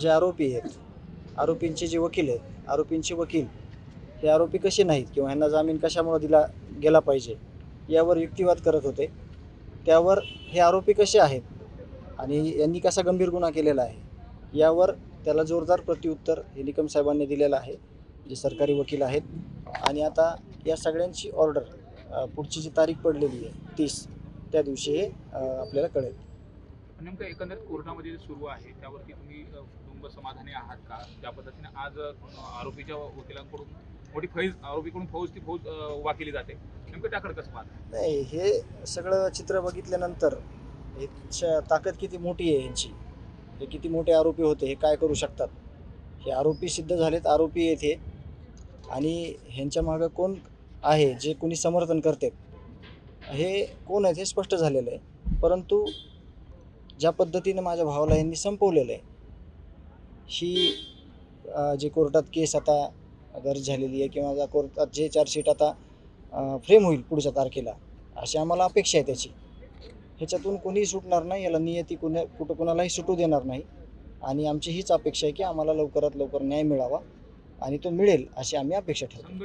जे आरोपी आहेत आरोपींचे जे वकील आहेत आरोपींचे वकील हे आरोपी कसे नाहीत किंवा ह्यांना जामीन कशामुळे दिला गेला पाहिजे यावर युक्तिवाद करत होते. त्यावर हे आरोपी कसे आहेत आणि यांनी कसा गंभीर गुन्हा केलेला आहे यावर त्याला जोरदार प्रत्युत्तर हे निकम साहेबांनी दिलेलं आहे जे सरकारी वकील आहेत. आणि आता या सगळ्यांची ऑर्डर पुढची जी तारीख पडलेली आहे तीस त्या दिवशी हे आपल्याला कळेल. नेमकं एकंदरीत कोर्टामध्ये जे सुरू आहे त्यावरती तुम्ही कुटुंब समाधानी आहात का? त्या पद्धतीने आज आरोपीच्या वकिलांकडून मोठी फौज आरोपीकडून फौज ती फौज अ, उभा केली जाते. नेमकं त्याकडे कसं पाहत? नाही हे सगळं चित्र बघितल्यानंतर ह्याच्या ताकद किती मोठी आहे यांची? हे किती मोठे आरोपी होते हे काय करू शकतात? हे आरोपी सिद्ध झालेत आरोपी येथे. आणि ह्यांच्या मागं कोण आहे जे कोणी समर्थन करते? हे कोण आहेत हे स्पष्ट झालेलं आहे. परंतु ज्या पद्धतीने माझ्या भावाला यांनी संपवलेलं आहे ही जे कोर्टात केस आता दर्ज झालेली आहे किंवा ज्या कोर्टात जे चार्जशीट आता फ्रेम होईल पुढच्या तारखेला अशी आम्हाला अपेक्षा आहे त्याची. ह्याच्यातून कोणीही सुटणार नाही याला नियती कुणा कुठं कुणालाही सुटू देणार नाही. आणि आमची हीच अपेक्षा आहे की आम्हाला लवकरात लवकर न्याय मिळावा आणि तो मिळेल अशी आम्ही अपेक्षा ठेवतो.